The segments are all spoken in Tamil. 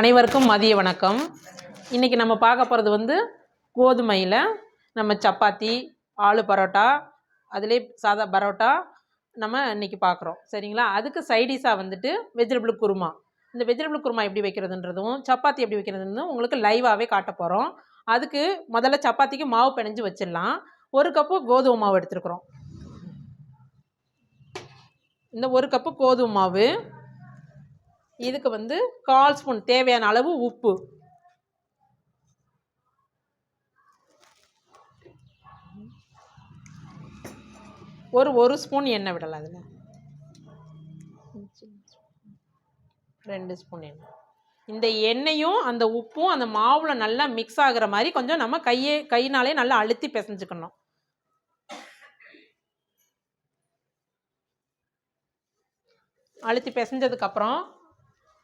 அனைவருக்கும் மதிய வணக்கம். இன்றைக்கி நம்ம பார்க்க போகிறது வந்து கோதுமையில் நம்ம சப்பாத்தி ஆலு பரோட்டா அதிலே சாதா பரோட்டா நம்ம இன்றைக்கி பார்க்குறோம். சரிங்களா? அதுக்கு சைடிஷாக வந்துட்டு வெஜிடபிள் குருமா. இந்த வெஜிடபிள் குருமா எப்படி வைக்கிறதுன்றதும் சப்பாத்தி எப்படி வைக்கிறதுன்னு உங்களுக்கு லைவாகவே காட்ட போகிறோம் அதுக்கு முதல்ல சப்பாத்திக்கு மாவு பிணைஞ்சு வச்சிடலாம். ஒரு கப்பு கோதுமை மாவு எடுத்துருக்குறோம். இந்த ஒரு கப்பு கோதுமை மாவு இதுக்கு வந்து கால் ஸ்பூன் தேவையான அளவு உப்பு. ஒரு ஒரு ஸ்பூன் எண்ணெய் விடலாம் அதில். ரெண்டு ஸ்பூன் எண்ணெய். இந்த எண்ணெயும் அந்த உப்பும் அந்த மாவில் நல்லா மிக்ஸ் ஆகுற மாதிரி கொஞ்சம் நம்ம கையே கையினாலே நல்லா அழுத்தி பிசைஞ்சுக்கணும். அழுத்தி பிசைஞ்சதுக்கப்புறம்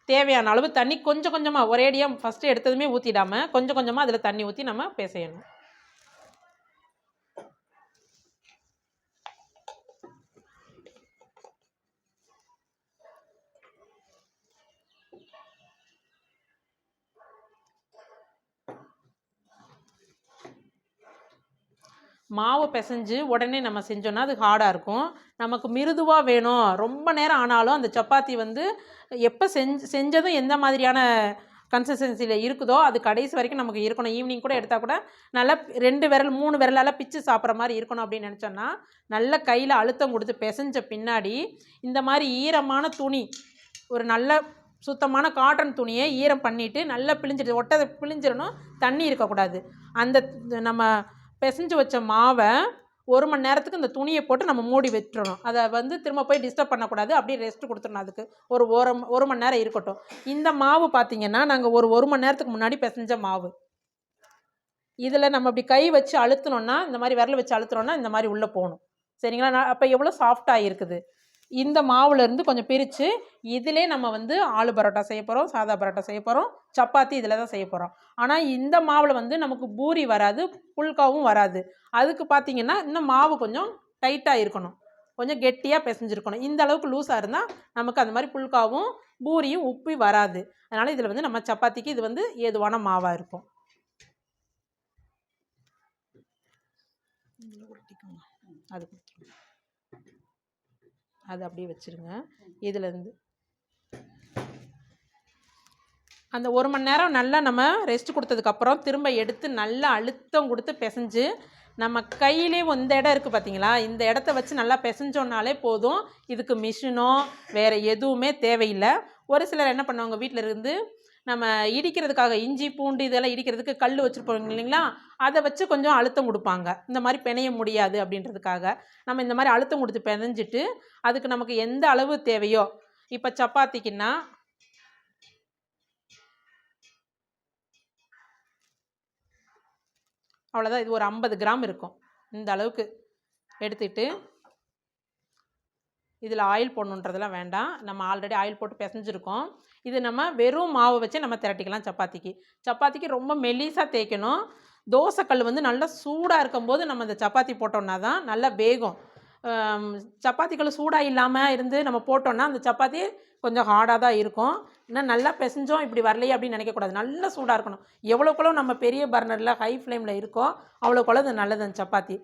தேவையான அளவு தண்ணி கொஞ்சம் கொஞ்சமாக ஒரேடியாக ஃபஸ்ட்டு எடுத்ததுமே ஊற்றிடாம கொஞ்சம் கொஞ்சமாக அதில் தண்ணி ஊற்றி நம்ம பிசையணும் மாவு பிசைஞ்சு உடனே நம்ம செஞ்சோன்னா அது ஹார்டாக இருக்கும். நமக்கு மிருதுவாக வேணும். ரொம்ப நேரம் ஆனாலும் அந்த சப்பாத்தி வந்து எப்போ செஞ்சு செஞ்சதும் எந்த மாதிரியான கன்சிஸ்டன்சியில் இருக்குதோ அது கடைசி வரைக்கும் நமக்கு இருக்கணும். ஈவினிங் கூட எடுத்தால் கூட நல்லா ரெண்டு விரல் மூணு விரலால் பிச்சு சாப்பிட்ற மாதிரி இருக்கணும் அப்படின்னு நினச்சோன்னா நல்ல கையில் அழுத்தம் கொடுத்து பிசைஞ்ச பின்னாடி இந்த மாதிரி ஈரமான துணி ஒரு நல்ல சுத்தமான காட்டன் துணியை ஈரம் பண்ணிவிட்டு நல்லா பிழிஞ்சிட்டு ஒட்டதை பிழிஞ்சிடணும் தண்ணி இருக்கக்கூடாது. அந்த நம்ம பிசைஞ்சு வச்ச மாவை ஒரு மணி நேரத்துக்கு இந்த துணியை போட்டு நம்ம மூடி விட்டுறணும். அதை வந்து திரும்ப போய் டிஸ்டர்ப் பண்ணக்கூடாது. அப்படியே ரெஸ்ட் கொடுத்துடணும் அதுக்கு. ஒரு ஒரு ஒரு மணி நேரம் இருக்கட்டும். இந்த மாவு பார்த்தீங்கன்னா நாங்கள் ஒரு ஒரு மணி நேரத்துக்கு முன்னாடி பிசைஞ்ச மாவு. இதில் நம்ம இப்படி கை வச்சு அழுத்தினோன்னா இந்த மாதிரி விரல வச்சு அழுத்தினோன்னா இந்த மாதிரி உள்ளே போகணும். சரிங்களா? நான் அப்போ எவ்வளோ சாஃப்டாக இருக்குது? இந்த மாவுலேருந்து கொஞ்சம் பிரித்து இதிலே நம்ம வந்து ஆலு பரோட்டா செய்ய போகிறோம் சாதா பரோட்டா செய்ய போகிறோம் சப்பாத்தி இதில் தான் செய்ய போகிறோம் ஆனால் இந்த மாவில் வந்து நமக்கு பூரி வராது புல்காவும் வராது. அதுக்கு பார்த்தீங்கன்னா இன்னும் மாவு கொஞ்சம் டைட்டாக இருக்கணும். கொஞ்சம் கெட்டியாக பிசைஞ்சிருக்கணும். இந்த அளவுக்கு லூஸாக இருந்தால் நமக்கு அந்த மாதிரி புல்காவும் பூரியும் உப்பி வராது. அதனால் இதில் வந்து நம்ம சப்பாத்திக்கு இது வந்து ஏதுவான மாவாக இருக்கும். அது அது அப்படியே வச்சுருங்க. இதுலேருந்து. அந்த ஒரு மணி நேரம் நல்லா நம்ம ரெஸ்ட் கொடுத்ததுக்கப்புறம் திரும்ப எடுத்து நல்லா அழுத்தம் கொடுத்து பிசைஞ்சு நம்ம கையிலே இந்த இடம் இருக்குது பார்த்தீங்களா இந்த இடத்த வச்சு நல்லா பிசைஞ்சோன்னாலே போதும். இதுக்கு மிஷினோ வேறு எதுவுமே தேவையில்லை. ஒரு சிலர் என்ன பண்ணுவாங்க வீட்டில் இருந்து நம்ம இடிக்கிறதுக்காக இஞ்சி பூண்டு இதெல்லாம் இடிக்கிறதுக்கு கல் வச்சுருப்போம் இல்லைங்களா? அதை வச்சு கொஞ்சம் அழுத்தம் கொடுப்பாங்க. இந்த மாதிரி பிணைய முடியாது அப்படின்றதுக்காக. நம்ம இந்த மாதிரி அழுத்தம் கொடுத்து பிணைஞ்சிட்டு அதுக்கு நமக்கு எந்த அளவு தேவையோ இப்போ சப்பாத்திக்குன்னா அவ்வளோதான் இது ஒரு ஐம்பது கிராம் இருக்கும். இந்த அளவுக்கு எடுத்துட்டு இதில் ஆயில் போடணுன்றதெல்லாம் வேண்டாம். நம்ம ஆல்ரெடி ஆயில் போட்டு பிசைஞ்சிருக்கோம். இது நம்ம வெறும் மாவை வச்சு நம்ம திரட்டிக்கலாம் சப்பாத்திக்கு. சப்பாத்திக்கு ரொம்ப மெலிசாக தேய்க்கணும். தோசைக்கல் வந்து நல்லா சூடாக இருக்கும்போது நம்ம இந்த சப்பாத்தி போட்டோம்னா தான் நல்லா வேகும். சப்பாத்திக்கல் சூடாக இல்லாமல் இருந்து நம்ம போட்டோம்னா அந்த சப்பாத்தி கொஞ்சம் ஹார்டாக தான் இருக்கும். இன்னும் நல்லா பிசைஞ்சோம் இப்படி வரலையே அப்படின்னு நினைக்கக்கூடாது. நல்லா சூடாக இருக்கணும். எவ்வளோக்குள்ள நம்ம பெரிய பர்னரில் ஹை ஃப்ளேமில் இருக்கோ அவ்வளோக்குள்ள அது நல்லது அந்த சப்பாத்தி.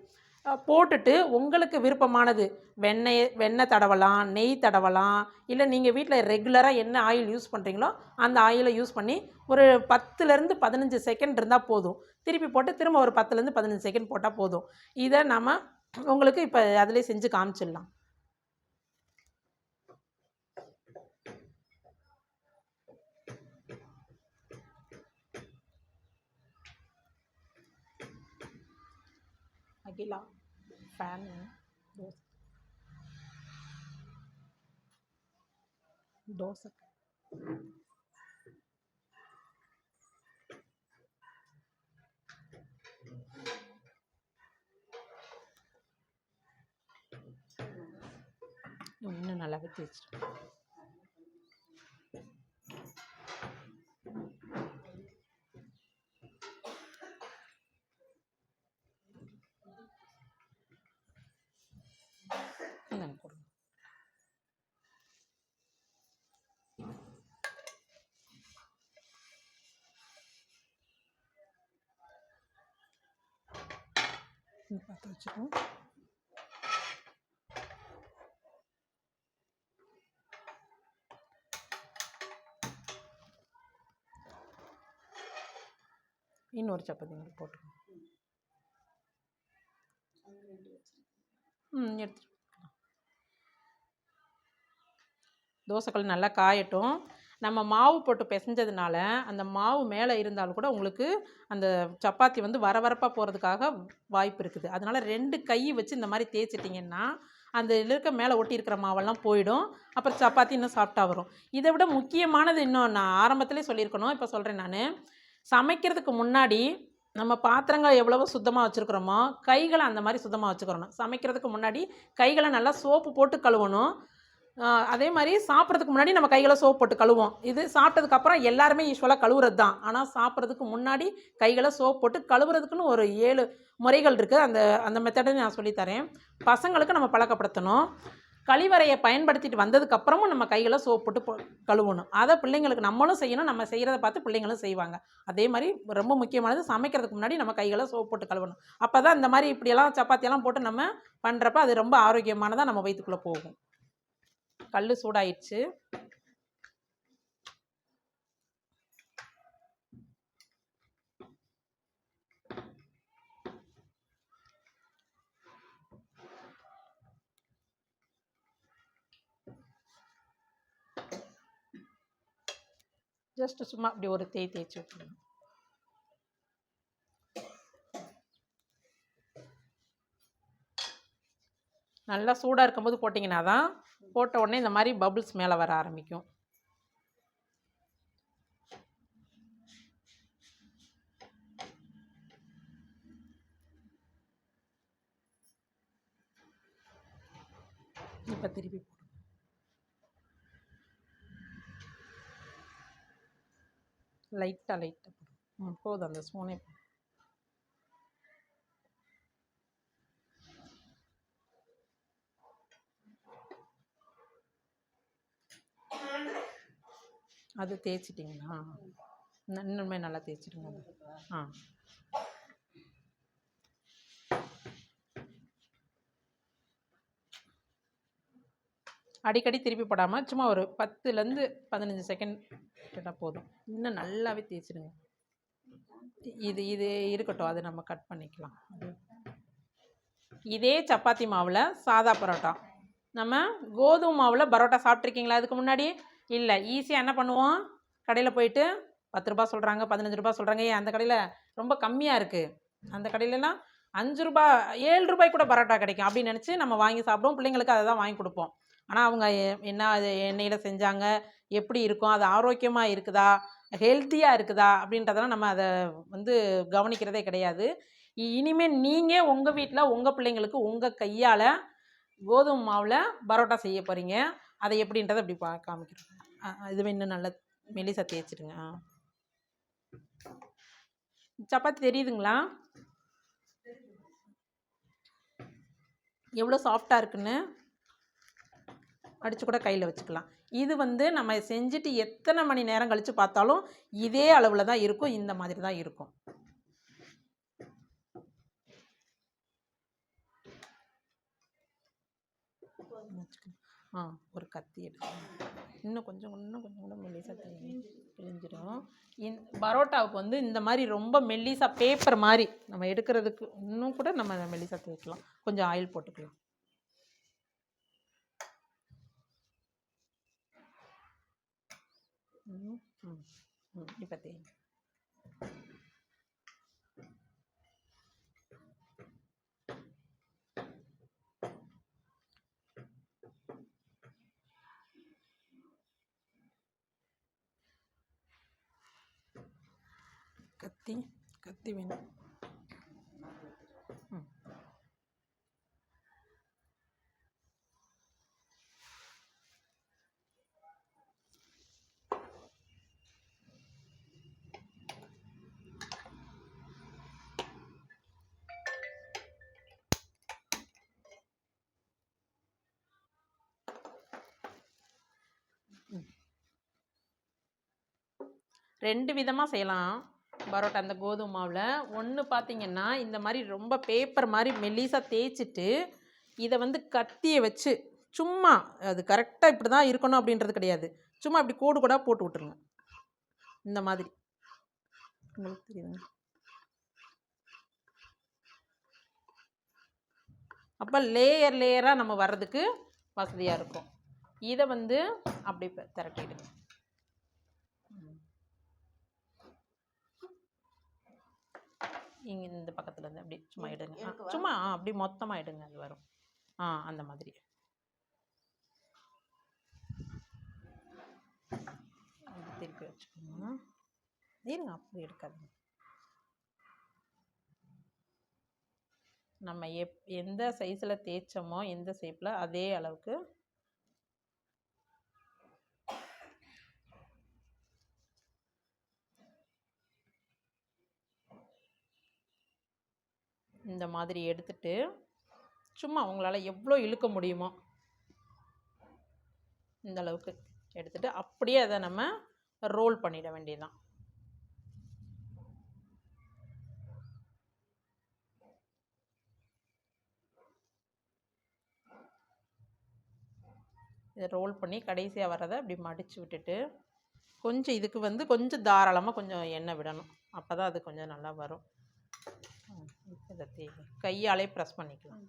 போட்டுட்டு உங்களுக்கு விருப்பமானது. வெண்ணெய் வெண்ணெய் தடவலாம் நெய் தடவலாம் இல்லை நீங்கள் வீட்டில் ரெகுலராக என்ன ஆயில் யூஸ் பண்ணுறீங்களோ அந்த ஆயிலை யூஸ் பண்ணி ஒரு பத்துலேருந்து பதினஞ்சு செகண்ட் இருந்தால் போதும். திருப்பி போட்டு திரும்ப ஒரு பத்துலேருந்து பதினஞ்சு செகண்ட் போட்டால் போதும். இதை நம்ம உங்களுக்கு இப்போ அதிலே செஞ்சு காமிச்சிடலாம். அகிலா ஃபேனு தோசை தோசை இன்னும் நல்லாவே தேய்ச்சிட்டு ஆயிடுச்சுன்னு இன்னொரு சப்பாத்தி இங்கே போட்டுக்கோங்க. ம் எடுத்துட்டு தோசைக்கல் நல்லா காயட்டும். நம்ம மாவு போட்டு பிசைஞ்சதுனால அந்த மாவு மேலே இருந்தாலும் கூட உங்களுக்கு அந்த சப்பாத்தி வந்து வரவரப்பாக போகிறதுக்காக வாய்ப்பு இருக்குது. அதனால் ரெண்டு கை வச்சு இந்த மாதிரி தேய்ச்சிட்டிங்கன்னா அந்த இதில் இருக்க மேலே ஒட்டி இருக்கிற மாவெல்லாம் போயிடும். அப்புறம் சப்பாத்தி இன்னும் சாஃப்டாக வரும். இதை விட முக்கியமானது இன்னும் நான் ஆரம்பத்திலே சொல்லியிருக்கணும். இப்போ சொல்கிறேன் நான். சமைக்கிறதுக்கு முன்னாடி நம்ம பாத்திரங்கள் எவ்வளவோ சுத்தமாக வச்சுருக்குறோமோ கைகளை அந்த மாதிரி சுத்தமாக வச்சுக்கிறணும் சமைக்கிறதுக்கு முன்னாடி கைகளை நல்லா சோப்பு போட்டு கழுவணும். அதே மாதிரி சாப்பிட்றதுக்கு முன்னாடி நம்ம கைகளை சோப் போட்டு கழுவோம். இது சாப்பிட்டதுக்கப்புறம் எல்லாருமே யூஸ்வலாக கழுவுறது தான். ஆனால் சாப்பிட்றதுக்கு முன்னாடி கைகளை சோப் போட்டு கழுவுறதுக்குன்னு ஒரு ஏழு முறைகள் இருக்குது அந்த அந்த மெத்தடை நான் சொல்லித்தரேன் பசங்களுக்கு நம்ம பழக்கப்படுத்தணும். கழிவறையை பயன்படுத்திட்டு வந்ததுக்கப்புறமும் நம்ம கைகளை சோப் போட்டு கழுவணும். அதை பிள்ளைங்களுக்கு நம்மளும் செய்யணும். நம்ம செய்கிறத பார்த்து பிள்ளைங்களும் செய்வாங்க. அதே மாதிரி ரொம்ப முக்கியமானது சமைக்கிறதுக்கு முன்னாடி நம்ம கைகளை சோப் போட்டு கழுவணும். அப்போ தான் இந்த மாதிரி இப்படியெல்லாம் சப்பாத்தியெல்லாம் போட்டு நம்ம பண்ணுறப்ப அது ரொம்ப ஆரோக்கியமானதாக நம்ம வயிற்றுக்குள்ளே போகும். கல் சூடாயிடுச்சு. ஜஸ்ட் சும்மா அப்படி ஒரு தேய் தேய்ச்சி விட்டுருங்க. நல்லா சூடாக இருக்கும்போது போட்டிங்கன்னா தான் போட்ட உடனே இந்த மாதிரி பபுள்ஸ் மேலே வர ஆரம்பிக்கும். இப்போ திருப்பி போடு. லைட்டாக லைட்டாக போடும் போதும் அந்த ஸ்பூனே அது தேய்ச்சிட்டிங்களா? இன்னும் இன்னுமே நல்லா தேய்ச்சிடுங்க ஆ. அடிக்கடி திருப்பி போடாமல் சும்மா ஒரு பத்துலேருந்து பதினஞ்சு செகண்ட் கேட்டால் போதும். இன்னும் நல்லாவே தேய்ச்சிடுங்க. இது இது இருக்கட்டும். அது நம்ம கட் பண்ணிக்கலாம். இதே சப்பாத்தி மாவில் சாதா பரோட்டா. நம்ம கோதுமை மாவில் பரோட்டா சாப்பிட்ருக்கீங்களா அதுக்கு முன்னாடி இல்லை ஈஸியாக என்ன பண்ணுவோம்? கடையில் போயிட்டு பத்து ரூபா சொல்கிறாங்க பதினஞ்சு ரூபா சொல்கிறாங்க ஏன் அந்த கடையில் ரொம்ப கம்மியாக இருக்குது அந்த கடையிலலாம் அஞ்சு ரூபா ஏழு ரூபாய் கூட பரோட்டா கிடைக்கும் அப்படின்னு நினச்சி நம்ம வாங்கி சாப்பிடுவோம். பிள்ளைங்களுக்கு அதை தான் வாங்கி கொடுப்போம். ஆனால் அவங்க எ- என்ன அது எண்ணெயில் செஞ்சாங்க? எப்படி இருக்கும்? அது ஆரோக்கியமாக இருக்குதா? ஹெல்த்தியாக இருக்குதா? அப்படின்றதெல்லாம் நம்ம அதை வந்து கவனிக்கிறதே கிடையாது. இனிமேல் நீங்கள் உங்கள் வீட்டில் உங்கள் பிள்ளைங்களுக்கு உங்கள் கையால் கோதுமை மாவில் பரோட்டா செய்ய போகிறீங்க அதை எப்படின்றத இப்படி பா காமிக்கிறோம். இதுவே இன்னும் நல்லா மெலிசா தேய்ச்சிடுங்க ஆ. சப்பாத்தி தெரியுதுங்களா? எவ்வளோ சாஃப்டாக இருக்குன்னு அடித்து கூட கையில் வச்சுக்கலாம். இது வந்து நம்ம செஞ்சுட்டு எத்தனை மணி நேரம் கழித்து பார்த்தாலும் இதே அளவில் தான் இருக்கும் இந்த மாதிரி தான் இருக்கும் வச்சுக்கலாம். ஆ ஒரு கத்தி எடுக்கணும் இன்னும் கொஞ்சம் இன்னும் கொஞ்சம் கூட மெல்லிசாக தெரியும் பிழிஞ்சிடும் இந் பரோட்டாவுக்கு வந்து இந்த மாதிரி ரொம்ப மெல்லிசா பேப்பர் மாதிரி நம்ம எடுக்கிறதுக்கு இன்னும் கூட நம்ம மெல்லிசா தேய்க்கலாம். கொஞ்சம் ஆயில் போட்டுக்கலாம். ம் ம் ம் இப்போ தேய்ங்க. கத்தி கத்தி வேணும். ரெண்டு விதமாக செய்யலாம். பரோட்டா அந்த கோதுமை மாவில். ஒன்று பார்த்தீங்கன்னா இந்த மாதிரி ரொம்ப பேப்பர் மாதிரி மெல்லிசாக தேய்ச்சிட்டு இதை வந்து கத்தியை வச்சு சும்மா அது கரெக்டாக இப்படி தான் இருக்கணும் அப்படின்றது கிடையாது. சும்மா இப்படி கோடு கூட போட்டு விட்ருங்க இந்த மாதிரி. உங்களுக்கு தெரியுதுங்க அப்போ லேயர் லேயராக நம்ம வர்றதுக்கு வசதியாக இருக்கும். இதை வந்து அப்படி திரட்டிடுங்க இங்க இந்த பக்கத்துல இருந்து அப்படி சும்மா எடுங்க? சும்மா ஆ, அப்படி மொத்தமாக எடுங்க அது வரும். ஆ அந்த மாதிரி. திருப்பி வச்சுக்கோங்க. இருங்க அப்படி எடுக்காதீங்க. நம்ம எப் எந்த சைஸில் தேய்ச்சோமோ எந்த ஷேப்பில் அதே அளவுக்கு இந்த மாதிரி எடுத்துட்டு சும்மா உங்களால் எவ்வளோ இழுக்க முடியுமோ இந்த அளவுக்கு எடுத்துட்டு அப்படியே அதை நம்ம ரோல் பண்ணிட வேண்டியதுதான். இதை ரோல் பண்ணி கடைசியாக வர்றதை அப்படி மடித்து விட்டுட்டு கொஞ்சம் இதுக்கு வந்து கொஞ்சம் தாராளமாக கொஞ்சம் எண்ணெய் விடணும். அப்போ தான் அது கொஞ்சம் நல்லா வரும். இதை கையாலே ப்ரெஸ் பண்ணிக்கலாம்.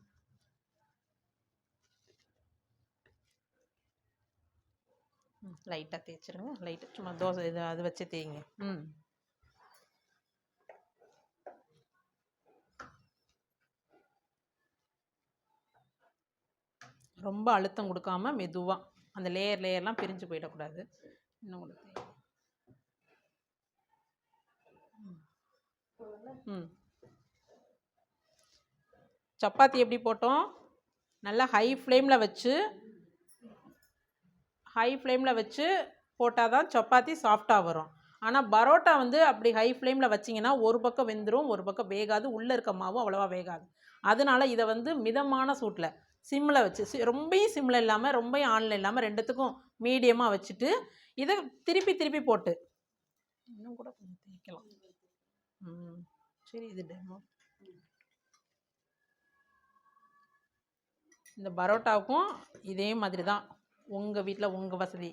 லைட்டாக தேய்ச்சிருங்க. லைட்டாக சும்மா தோசை இது அது வச்சு தேய்ங்க. ம். ரொம்ப அழுத்தம் கொடுக்காம மெதுவாக அந்த லேயர் லேயர்லாம் பிரிஞ்சு போயிடக்கூடாது. இன்னும் கொடுத்து ம். சப்பாத்தி எப்படி போட்டோம்? நல்லா ஹை ஃப்ளேமில் வச்சு ஹை ஃப்ளேமில் வச்சு போட்டால் தான் சப்பாத்தி சாஃப்டாக வரும். ஆனால் பரோட்டா வந்து அப்படி ஹை ஃப்ளேமில் வச்சிங்கன்னா ஒரு பக்கம் வெந்துடும் ஒரு பக்கம் வேகாது. உள்ளே இருக்க மாவும் அவ்வளோவா வேகாது. அதனால இதை வந்து மிதமான சூட்டில் சிம்மில் வச்சு சி சிம்மில் இல்லாமல் ரொம்பையும் ஆனில் இல்லாமல் ரெண்டுத்துக்கும் மீடியமாக வச்சுட்டு இதை திருப்பி திருப்பி போட்டு. இன்னும் கூட கொஞ்சம் தேய்க்கலாம். ம் சரி இது டெமோ இந்த பரோட்டாவுக்கும் இதே மாதிரி தான் உங்கள் வீட்டில் உங்கள் வசதி.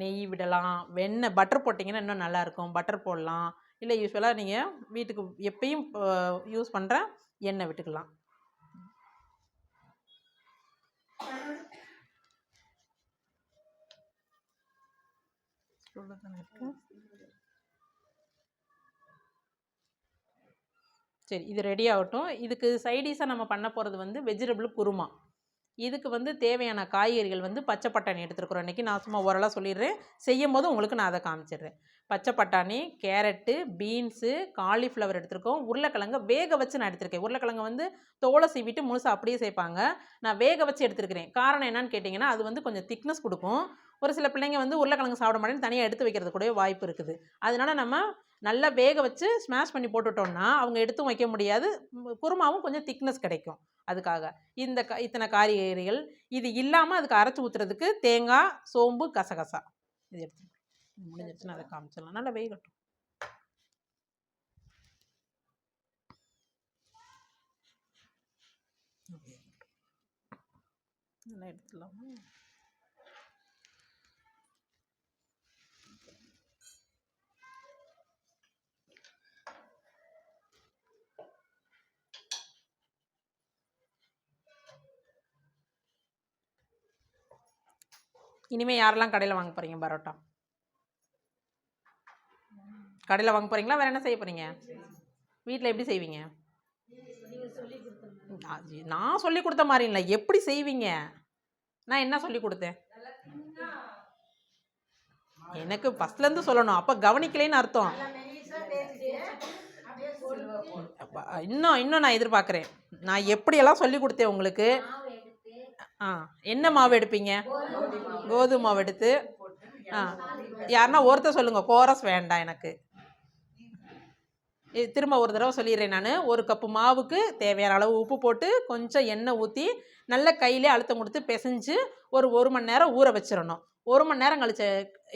நெய் விடலாம் வெண்ணெய் பட்டர் போட்டிங்கன்னா இன்னும் நல்லாயிருக்கும். பட்டர் போடலாம். இல்லை யூஸ்வலாக நீங்கள் வீட்டுக்கு எப்பயும் யூஸ் பண்ணுற எண்ணெய் விட்டுக்கலாம். சரி இது ரெடி ஆகட்டும். இதுக்கு சைடிஷாக நம்ம பண்ண போகிறது வந்து வெஜிடபிள் குருமா. இதுக்கு வந்து தேவையான காய்கறிகள் வந்து பச்சை பட்டாணி எடுத்துருக்குறோம். இன்றைக்கி நான் சும்மா ஓரளவு சொல்லிடுறேன். செய்யும் போது உங்களுக்கு நான் அதை காமிச்சிடுறேன். பச்சை பட்டாணி கேரட்டு பீன்ஸு காலிஃப்ளவர் எடுத்திருக்கோம். உருளைக்கிழங்க வேக வச்சு நான் எடுத்திருக்கேன். உருளைக்கிழங்கு வந்து தோலை சீவிட்டு முழுசாக அப்படியே சேர்ப்பாங்க நான் வேக வச்சு எடுத்துருக்கிறேன். காரணம் என்னன்னு கேட்டிங்கன்னா அது வந்து கொஞ்சம் திக்னஸ் கொடுக்கும். ஒரு சில பிள்ளைங்க வந்து உருளைக்கிழங்கு சாப்பிட மாட்டேன்னு தனியாக எடுத்து வைக்கிறது கூட வாய்ப்பு இருக்குது. அதனால நம்ம நல்லா வேக வச்சு ஸ்மாஷ் பண்ணி போட்டுட்டோம்னா அவங்க எடுத்தும் வைக்க முடியாது. குருமாவும் கொஞ்சம் திக்னஸ் கிடைக்கும் அதுக்காக. இந்த க இத்தனை காய்கறிகள். இது இல்லாமல் அதுக்கு அரைச்சி ஊற்றுறதுக்கு தேங்காய் சோம்பு கசகசா. இது எடுத்து முடிஞ்சிருச்சுன்னா அதை காமிச்சிடலாம். நல்லா வேகட்டும் இதெல்லாம் எடுத்துடலாமா. இனிமேல் யாரெல்லாம் கடையில் வாங்க போகிறீங்க பரோட்டா? கடையில் வாங்க போகிறீங்களா வேறு என்ன செய்ய போகிறீங்க வீட்டில் எப்படி செய்வீங்க? அது நான் சொல்லி கொடுத்த மாதிரி இல்லை. எப்படி செய்வீங்க? நான் என்ன சொல்லி கொடுத்தேன்? எனக்கு ஃபஸ்ட்லேருந்து சொல்லணும். அப்போ கவனிக்கலைன்னு அர்த்தம். இன்னும் இன்னும் நான் எதிர்பார்க்குறேன். நான் எப்படியெல்லாம் சொல்லி கொடுத்தேன் உங்களுக்கு? ஆ என்ன மாவு எடுப்பீங்க? கோதுமை மாவு எடுத்து ஆ யாருன்னா ஒருத்தர் சொல்லுங்கள் கோரஸ் வேண்டாம் எனக்கு. திரும்ப ஒரு தடவை சொல்லிடுறேன் நான். ஒரு கப்பு மாவுக்கு தேவையான அளவு உப்பு போட்டு கொஞ்சம் எண்ணெய் ஊற்றி நல்ல கையிலே அழுத்தம் கொடுத்து பிசைஞ்சு ஒரு ஒரு மணி நேரம் ஊற வச்சிடணும். ஒரு மணி நேரம் கழிச்ச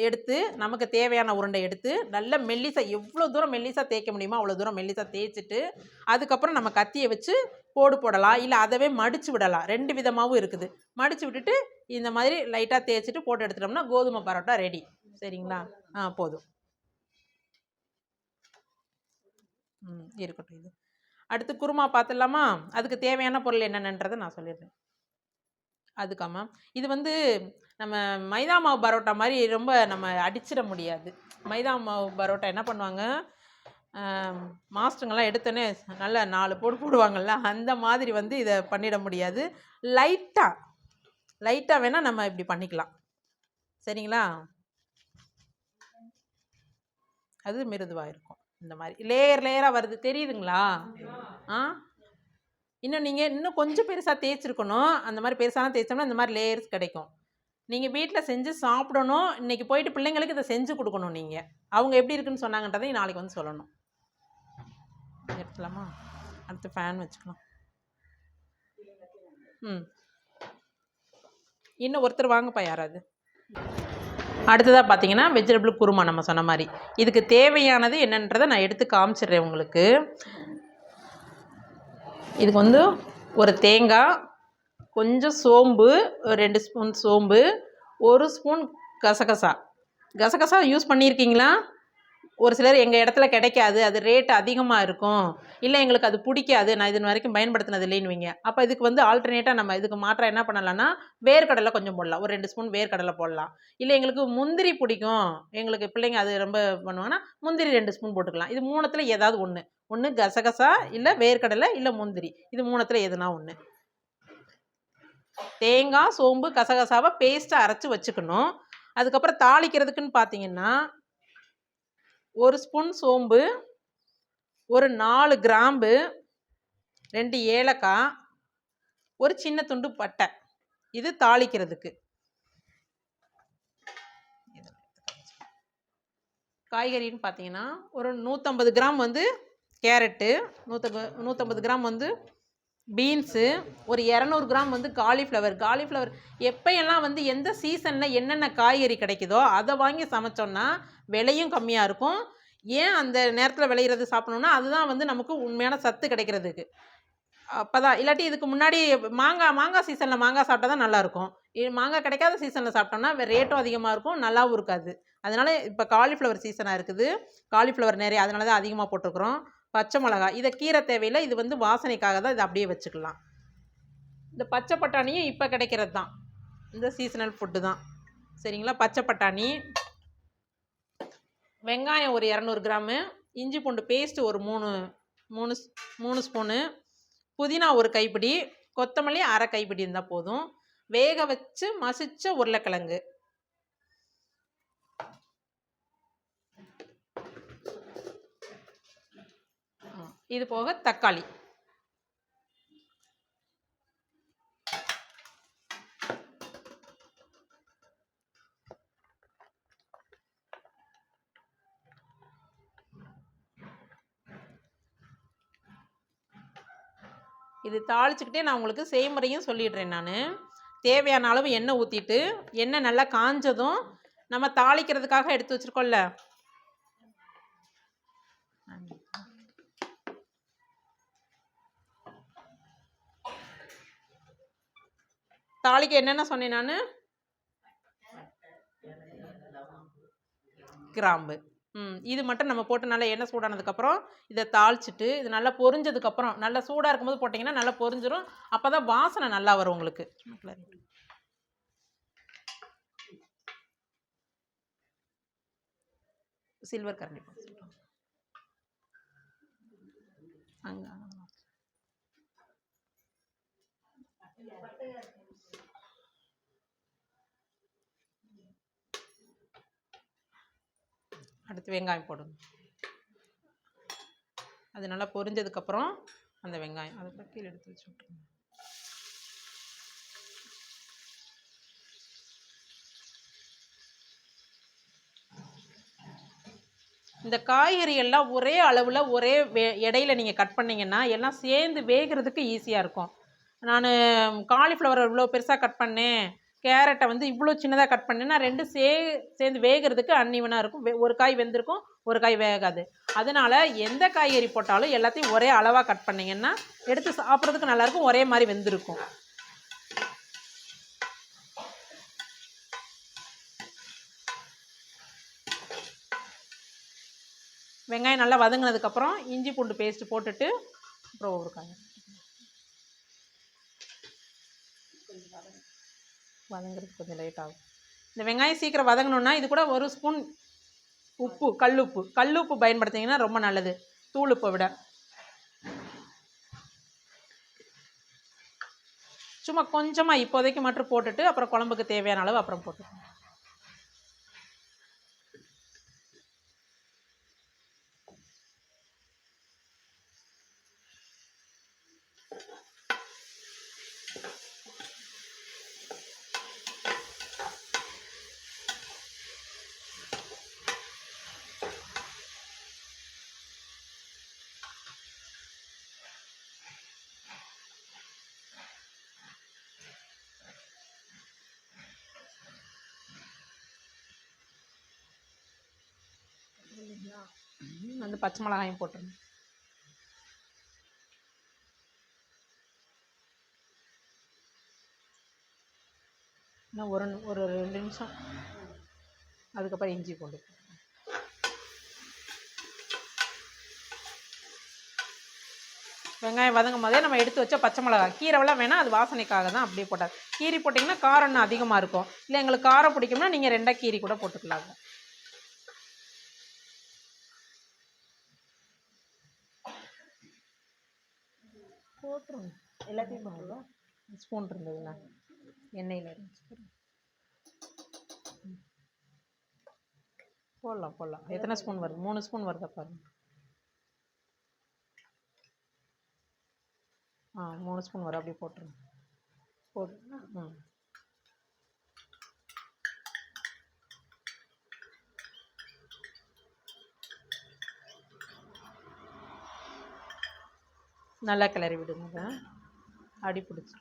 எடுத்து நமக்கு தேவையான உருண்டை எடுத்து நல்ல மெல்லிசாக எவ்வளோ தூரம் மெல்லிசா தேய்க்க முடியுமோ அவ்வளோ தூரம் மெல்லிசா தேய்ச்சிட்டு அதுக்கப்புறம் நம்ம கத்தியை வச்சு போடு போடலாம். இல்லை அதவே மடித்து விடலாம். ரெண்டு விதமாகவும் இருக்குது. மடித்து விட்டுட்டு இந்த மாதிரி லைட்டாக தேய்ச்சிட்டு போட்டு எடுத்துட்டோம்னா கோதுமை பரோட்டா ரெடி சரிங்களா? ஆ போதும். ம் இருக்கட்டும் இது. அடுத்து குருமா பார்த்துடலாமா அதுக்கு தேவையான பொருள் என்னென்னன்றதை நான் சொல்லிடுறேன். அதுக்காமா இது வந்து நம்ம மைதா மாவு பரோட்டா மாதிரி ரொம்ப நம்ம அடிச்சிட முடியாது. மைதா மாவு பரோட்டா என்ன பண்ணுவாங்க? மாஸ்டருங்கெல்லாம் எடுத்தோன்னே நல்ல நாலு போடு போடுவாங்கள்ல அந்த மாதிரி வந்து இதை பண்ணிட முடியாது. லைட்டாக லைட்டாக வேணால் நம்ம இப்படி பண்ணிக்கலாம். சரிங்களா? அது மிருதுவாக இருக்கும். இந்த மாதிரி. லேயர் லேயராக வருது. தெரியுதுங்களா? ஆ? இன்னும் நீங்கள் இன்னும் கொஞ்சம் பெருசாக தேய்ச்சிருக்கணும். அந்த மாதிரி பெருசாக தேய்ச்சோம்னா இந்த மாதிரி லேயர்ஸ் கிடைக்கும். நீங்கள் வீட்டில் செஞ்சு சாப்பிடணும். இன்றைக்கி போயிட்டு பிள்ளைங்களுக்கு இதை செஞ்சு கொடுக்கணும் நீங்கள் அவங்க எப்படி இருக்குன்னு சொன்னாங்கன்றதை நாளைக்கு வந்து சொல்லணும். எடுத்துலாமா அடுத்து ஃபேன் வச்சுக்கலாம். ம். இன்னும் ஒருத்தர் வாங்கப்பா யாராவது. அடுத்ததாக பார்த்தீங்கன்னா வெஜிடபிள் குருமா நம்ம சொன்ன மாதிரி. இதுக்கு தேவையானது என்னன்றதை நான் எடுத்து காமிச்சிடுறேன் உங்களுக்கு. இதுக்கு வந்து ஒரு தேங்காய் கொஞ்சம் சோம்பு ஒரு ரெண்டு ஸ்பூன் சோம்பு ஒரு ஸ்பூன் கசகசா. கசகசா யூஸ் பண்ணியிருக்கீங்களா? ஒரு சிலர் எங்கள் இடத்துல கிடைக்காது அது ரேட் அதிகமாக இருக்கும். இல்லை எங்களுக்கு அது பிடிக்காது நான் இது வரைக்கும் பயன்படுத்தினது இல்லைன்னு வைங்க. அப்போ இதுக்கு வந்து ஆல்டர்னேட்டாக நம்ம இதுக்கு மாற்றம் என்ன பண்ணலாம்னா வேர்க்கடலை கொஞ்சம் போடலாம். ஒரு ரெண்டு ஸ்பூன் வேர்க்கடலை போடலாம். இல்லை எங்களுக்கு முந்திரி பிடிக்கும். எங்களுக்கு பிள்ளைங்க அது ரொம்ப பண்ணுவாங்கன்னா முந்திரி ரெண்டு ஸ்பூன் போட்டுக்கலாம். இது மூணுத்தில் ஏதாவது ஒன்று ஒன்று கசகசா இல்லை வேர்க்கடலை இல்லை முந்திரி. இது மூணுத்தில் எதுனா ஒன்று தேங்காய் சோம்பு கசகசாவை பேஸ்ட்டாக அரைச்சி வச்சுக்கணும். அதுக்கப்புறம் தாளிக்கிறதுக்குன்னு பார்த்தீங்கன்னா ஒரு ஸ்பூன் சோம்பு ஒரு நாலு கிராம்பு ரெண்டு ஏலக்காய் ஒரு சின்ன துண்டு பட்டை. இது தாளிக்கிறதுக்கு. காய்கறின்னு பார்த்தீங்கன்னா ஒரு நூற்றம்பது கிராம் வந்து கேரட்டு நூற்றம்பது நூற்றம்பது கிராம் வந்து பீன்ஸு ஒரு இரநூறு கிராம் வந்து காலிஃப்ளவர். காலிஃப்ளவர் எப்போயெல்லாம் வந்து எந்த சீசனில் என்னென்ன காய்கறி கிடைக்குதோ அதை வாங்கி சமைச்சோன்னா விலையும் கம்மியாக இருக்கும். ஏன் அந்த நேரத்தில் விளையிறது சாப்பிடணும்னா அதுதான் வந்து நமக்கு உண்மையான சத்து கிடைக்கிறதுக்கு. அப்போ தான் இல்லாட்டி இதுக்கு முன்னாடி மாங்காய் மாங்காய் சீசனில் மாங்காய் சாப்பிட்டா தான் நல்லாயிருக்கும் மாங்காய் கிடைக்காத சீசனில் சாப்பிட்டோம்னா ரேட்டும் அதிகமாக இருக்கும் நல்லாவும் இருக்காது. அதனால் இப்போ காலிஃப்ளவர் சீசனாக இருக்குது. காலிஃப்ளவர் நிறைய அதனால தான் அதிகமாக போட்டிருக்கிறோம் பச்சை மிளகா இதை கீரை தேவையில்லை இது வந்து வாசனைக்காக தான் இதை அப்படியே வச்சுக்கலாம். இந்த பச்சை பட்டாணியும் இப்போ கிடைக்கிறது தான் இந்த சீசனல் ஃபுட்டு தான். சரிங்களா? பச்சை பட்டாணி வெங்காயம் ஒரு இரநூறு கிராமு இஞ்சி பூண்டு பேஸ்ட்டு ஒரு மூணு மூணு ஸ்- மூணு ஸ்பூனு புதினா ஒரு கைப்பிடி கொத்தமல்லி அரை கைப்பிடி இருந்தால் போதும். வேக வச்சு மசித்த உருளைக்கிழங்கு. இது போக தக்காளி. இது தாளிச்சுக்கிட்டே நான் உங்களுக்கு செய்முறையும் சொல்லிடுறேன் நான். தேவையான அளவு எண்ணெய் ஊற்றிட்டு எண்ணெய் நல்லா காஞ்சதும் நம்ம தாளிக்கிறதுக்காக எடுத்து வச்சுருக்கோம்ல. தாளிக்க என்னென்ன சொன்னேன் நான்? கிராம்பு. ம் இது மட்டும் நம்ம போட்டு நல்லா எண்ணெய் சூடானதுக்கப்புறம் இதை தாளிச்சிட்டு இது நல்லா பொரிஞ்சதுக்கப்புறம் நல்லா சூடாக இருக்கும்போது போட்டிங்கன்னா நல்லா பொரிஞ்சிரும். அப்போ தான் வாசனை நல்லா வரும் உங்களுக்கு. சில்வர் கரண்டி அங்கே. அடுத்து வெங்காயம் போடணும். அது நல்லா பொரிஞ்சதுக்கப்புறம் அந்த வெங்காயம் அதை கீழே எடுத்து வச்சு விட்ருங்க இந்த காய்கறி எல்லாம் ஒரே அளவில் ஒரே வே இடையில நீங்கள் கட் பண்ணிங்கன்னா எல்லாம் சேர்ந்து வேகிறதுக்கு ஈஸியாக இருக்கும். நான் காலிஃப்ளவர் இவ்வளோ பெருசாக கட் பண்ணேன். கேரட்டை வந்து இவ்வளோ சின்னதாக கட் பண்ணேன்னா ரெண்டு சே சேர்ந்து வேகிறதுக்கு அன்னிவனாக இருக்கும். ஒரு காய் வெந்திருக்கும் ஒரு காய் வேகாது. அதனால எந்த காய்கறி போட்டாலும் எல்லாத்தையும் ஒரே அளவாக கட் பண்ணிங்கன்னா எடுத்து சாப்பிட்றதுக்கு நல்லாயிருக்கும் ஒரே மாதிரி வெந்திருக்கும். வெங்காயம் நல்லா வதங்கினதுக்கப்புறம் இஞ்சி பூண்டு பேஸ்ட்டு போட்டுட்டு அப்புறம் ஒரு காய். வதங்குறதுக்கு கொஞ்சம் லேட் ஆகும். இந்த வெங்காயம் சீக்கிரம் வதங்கணுன்னா இது கூட ஒரு ஸ்பூன் உப்பு கல்லுப்பு கல்லுப்பு பயன்படுத்திங்கன்னா ரொம்ப நல்லது. தூளுப்பை விட. சும்மா கொஞ்சமாக இப்போதைக்கு மட்டும் போட்டுட்டு அப்புறம் குழம்புக்கு தேவையான அளவு அப்புறம் போட்டுக்கணும் அந்த பச்சை மிளகாயும் போட்டுருங்க. இன்னும் ஒரு ஒரு ரெண்டு நிமிஷம். அதுக்கப்புறம் இஞ்சி பூண்டு. வெங்காயம் வதங்கும் போதே நம்ம எடுத்து வச்ச பச்சை மிளகா கீரைவெல்லாம் வேணால் அது வாசனைக்காக தான் அப்படியே போட்டார் கீரி போட்டிங்கன்னா காரம் இன்னும் அதிகமாக இருக்கும். இல்லை எங்களுக்கு காரம் பிடிக்கும்னா நீங்கள் ரெண்டாக கீரி கூட போட்டுக்கலாங்க போட்டுருங்க எல்லாத்தையும் போட்டுருவோம் ஸ்பூன் இருந்ததுண்ணா எண்ணெயில் இருந்துச்சு. போடலாம் போடலாம். எத்தனை ஸ்பூன் வருது? மூணு ஸ்பூன் வருதா பாருங்க. ஆ மூணு ஸ்பூன் வரும். அப்படியே போட்டுருங்க. போடு ம். நல்லா கிளறி விடுங்க. அடி பிடிச்சி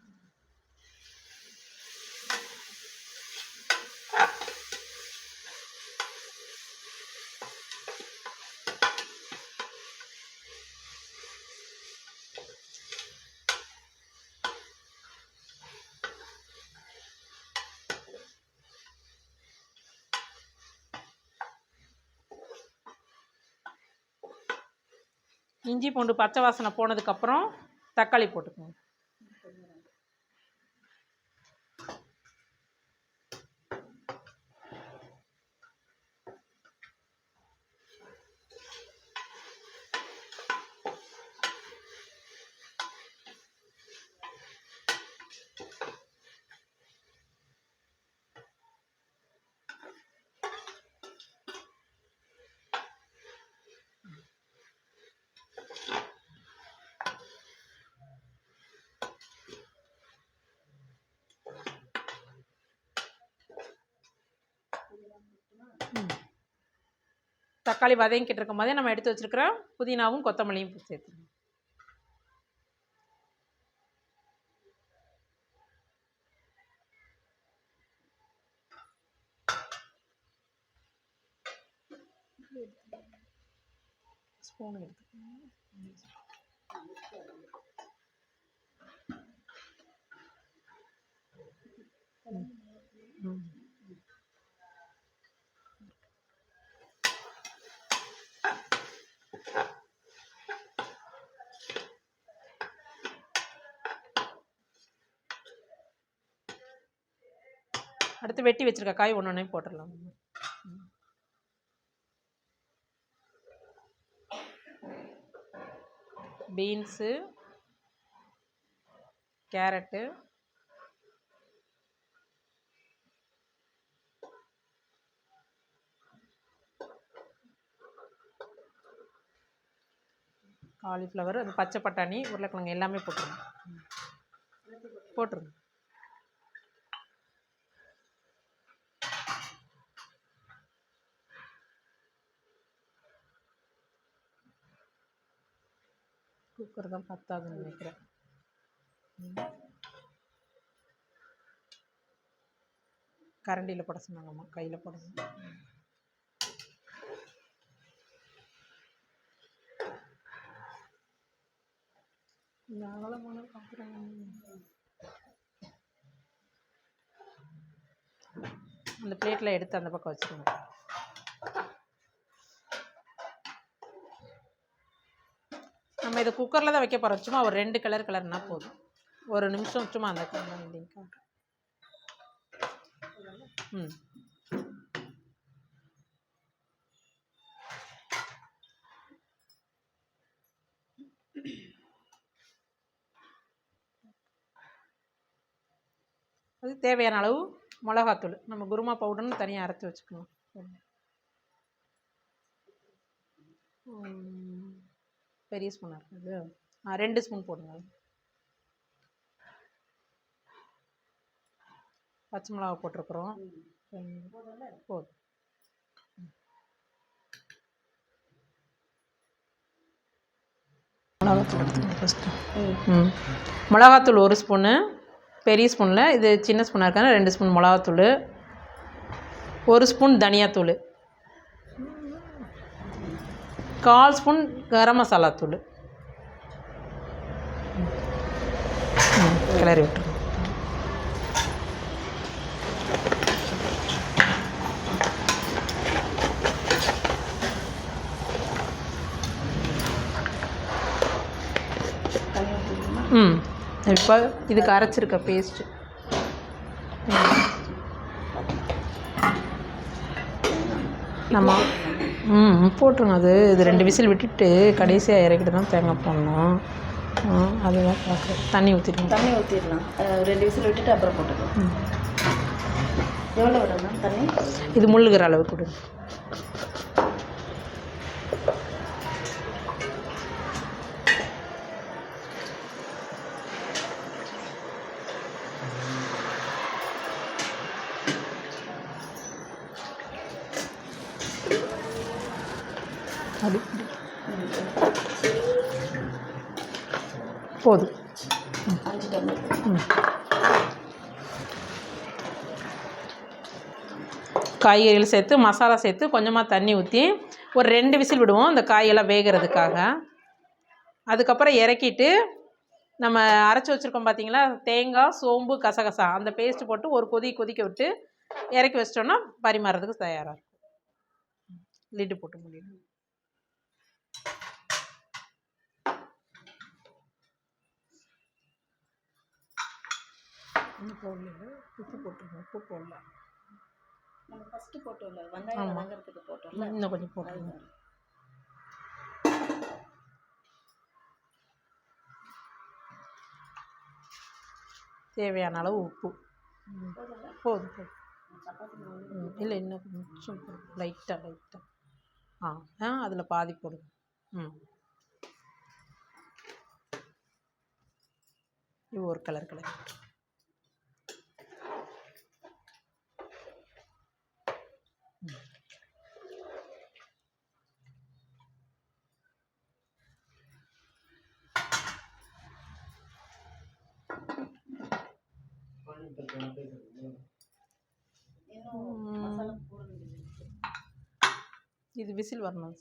இஞ்சி பூண்டு பச்சை வாசனை போனதுக்கப்புறம் தக்காளி போட்டுக்கோங்க. தக்காளி வதங்கிக்கிட்டு இருக்கும் போதே நம்ம எடுத்து வச்சிருக்கிற புதினாவும் கொத்தமல்லியும் சேர்த்துக்கணும். ஸ்பூன் எடுத்துக்கணும். ம். எடுத்து வெட்டி வச்சிருக்க. காய் ஒன்று ஒன்றையும் போட்டுடலாம். பீன்ஸு கேரட்டு காலிஃப்ளவர் அது பச்சை பட்டாணி உருளைக்கிழங்கு எல்லாமே போட்டுருங்க போட்டுருங்க. குக்கர் தான் பத்தாதுன்னு நினைக்கிறேன். கரண்டியில் போட சொன்னாங்கம்மா கையில் இந்த அகலமான பாத்திரம் அந்த பிளேட்டில் எடுத்து அந்த பக்கம் வச்சுக்கணும் நம்ம இதை குக்கரில் தான் வைக்க போகிறோம் சும்மா ஒரு ரெண்டு கலர் கலர்னா போதும். ஒரு நிமிஷம் சும்மா அந்த கலர் ம். அது தேவையான அளவு மிளகாத்தூள். நம்ம குருமா பவுடர்னு தனியாக அரைச்சி வச்சுக்கணும். பெரிய ஸ்பூனாக இருக்குது. ஆ ரெண்டு ஸ்பூன் போடுங்க. பச்சை மிளகா போட்டிருக்குறோம். போதும் மிளகாத்தூள் எடுத்துக்கணும் ஃபஸ்ட்டு ம். மிளகாத்தூள் ஒரு ஸ்பூனு பெரிய ஸ்பூனில் இது சின்ன ஸ்பூனாக இருக்காங்க ரெண்டு ஸ்பூன் மிளகாத்தூள். ஒரு ஸ்பூன் தனியாத்தூள். கால் ஸ்பூன் கரம் மசாலா தூள். கிளறி விட்டுருங்க ம் இப்போ இதுக்கு அரைச்சிருக்க பேஸ்ட்டு நம்ம ம் போட்டுருங்க. அது இது ரெண்டு விசில் விட்டுட்டு கடைசியாக இறக்கிட்டு தான் தேங்காய் போடணும். அதுதான் பார்க்குறேன். தண்ணி ஊற்றிடுங்க தண்ணி ஊற்றிடலாம் ரெண்டு விசில் விட்டுட்டு அப்புறம் போட்டுக்கலாம். எவ்வளோ விடணும்? தண்ணி? இது முள்ளுகிற அளவு கொடுங்க போதும். காய்கறிகள் சேர்த்து மசாலா சேர்த்து கொஞ்சமாக தண்ணி ஊற்றி ஒரு ரெண்டு விசில் விடுவோம் அந்த காயெல்லாம் வேகிறதுக்காக. அதுக்கப்புறம் இறக்கிட்டு நம்ம அரைச்சி வச்சுருக்கோம் பார்த்தீங்களா தேங்காய் சோம்பு கசகசா அந்த பேஸ்ட்டு போட்டு ஒரு கொதி கொதிக்க விட்டு இறக்கி வச்சிட்டோன்னா பரிமாறதுக்கு தயாராக இருக்கும். லிட்டு போட்டு முடியும் போடல உப்பு போட்டுருங்க உப்பு போடல நம்ம ஃபஸ்ட்டு போட்டோம்ல வெங்காயம். வதங்குறதுக்கு போட்டோம்ல. இன்னும் கொஞ்சம் போட்டுருங்க. தேவையான அளவு உப்பு. போதும் போதும். இல்லை இன்னும் கொஞ்சம் லைட்டாக லைட்டாக ஆ ஆ அதில் பாதி போடுங்க. ம். இது ஒரு கலர் கலர் விசில் வரணும்